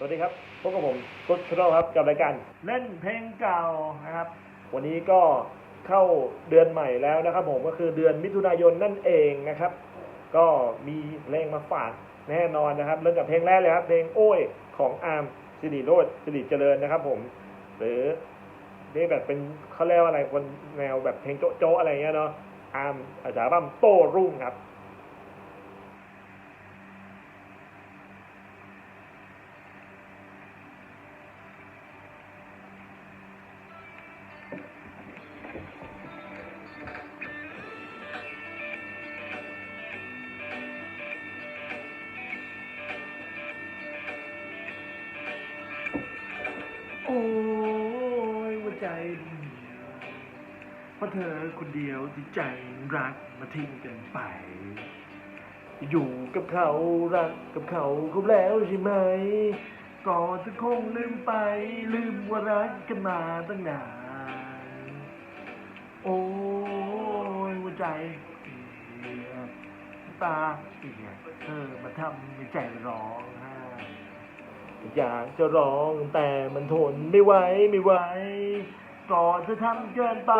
สวัสดีครับ พบกับผมกุศลครับกับรายการเล่นเพลงเก่านะครับ วันนี้ก็เข้าเดือนใหม่แล้วนะครับ ผมก็คือเดือนมิถุนายนนั่นเองนะครับ ก็มีเพลงมาฝากแน่นอนนะครับเริ่มจากเพลงแรกเลยครับ เพลงโอ้ยของอาร์มสิริโรจน์สิริเจริญนะครับ ผม หรือนี่แบบเป็นเขาเรียกว่าอะไรคนแนวแบบเพลงโจ๊ะๆอะไรเงี้ยเนาะอาร์มอาจารย์บัมโต้รุ่งครับ โอ้ยหัวใจเพราะเธอคนเดียวที่ใจรักมาทิ้งกันไป อยู่กับเขารักกับเขาเขาแล้วใช่ไหมก็จะคงลืมไป ลืมว่ารักกันมาตั้งนาน โอ้ยหัวใจตาเธอมาทำให้ใจร้องไห้อยากจะร้องแต่มันทนไม่ไหวไม่ไหวก็เธอทำเกินไป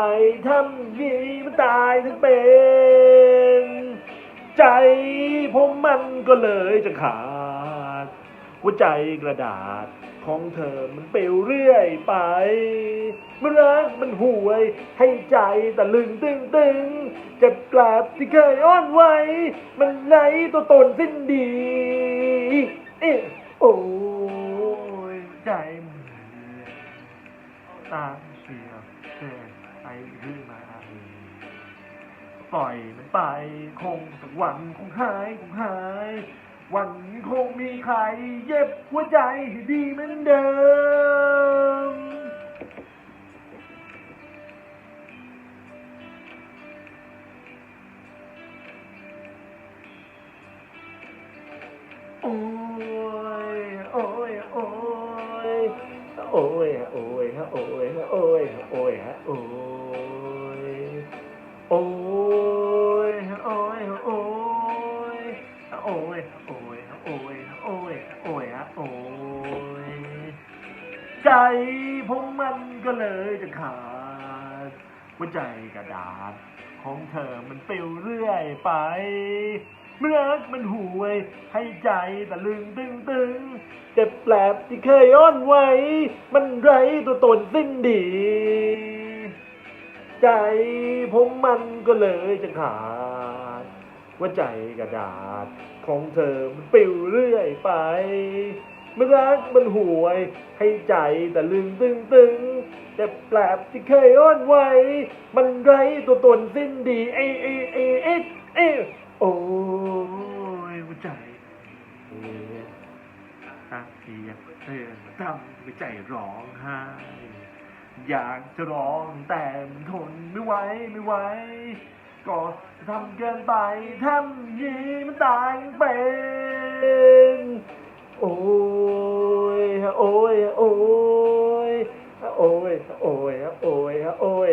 ทำยีมันตายทั้งเป็น ใจผมมันก็เลยจะขาดหัวใจกระดาษ ของเธอมันเปลวเรื่อยไปเมื่อรักมันห่วย ให้ใจตะลึงตึงตึงเจ็บกลับที่เคยอ้อนไว้ มันไหลตัวตนสิ้นดี เอ๊ะโอ้ยใจมันตาเสียเกินไปหรือมา ปล่อยมันไป คงสักวันคงหายคงหาย วันคงมีใครเย็บหัวใจให้ดีเหมือนเดิม โอ้ย โอ้ย โอ้ย โอ้ย โอ้ย โอ้ย โอ้ย โอ้ย โอ้ย โอ้ย ใจผมมันก็เลยจะขาดหัวใจกระดาษ ของเธอมันปลิวเรื่อยไปเมื่อรักมันห่วย ให้ใจตะลึงตึงตึงเจ็บแปลบที่เคยอ้อนไว้ มันไรตัวตนสิ้นดี ใจผมมันก็เลยจะขาดว่าใจกระดาษ ของเธอมันปลิวเรื่อยไป มื่อรักมันห่วย ให้ใจแต่ลึงตึงตึงแต่แปลบที่เคยอ้อนไว้ มันไร้ตัวตนสิ้นดี เอเอเอเอเอโอ้ยหัวใจเอ๊ะตาเสียงเธอมาทำให้ใจร้องไห้อยากจะร้องแต่มันทนไม่ไหวไม่ไหวก็ทำเกินไปทำยีมันตายเป็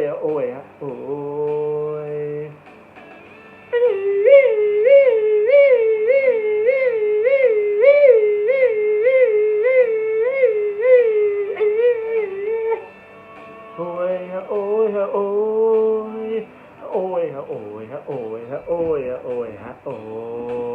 อโอ้ยฮะโอ้ยโอ้ยฮะโอ้ยฮะโอ้ยโอ้ยฮะโอ้ยฮะโอ้ยฮะโอ้ยฮะโอ้ยฮะโอ้ย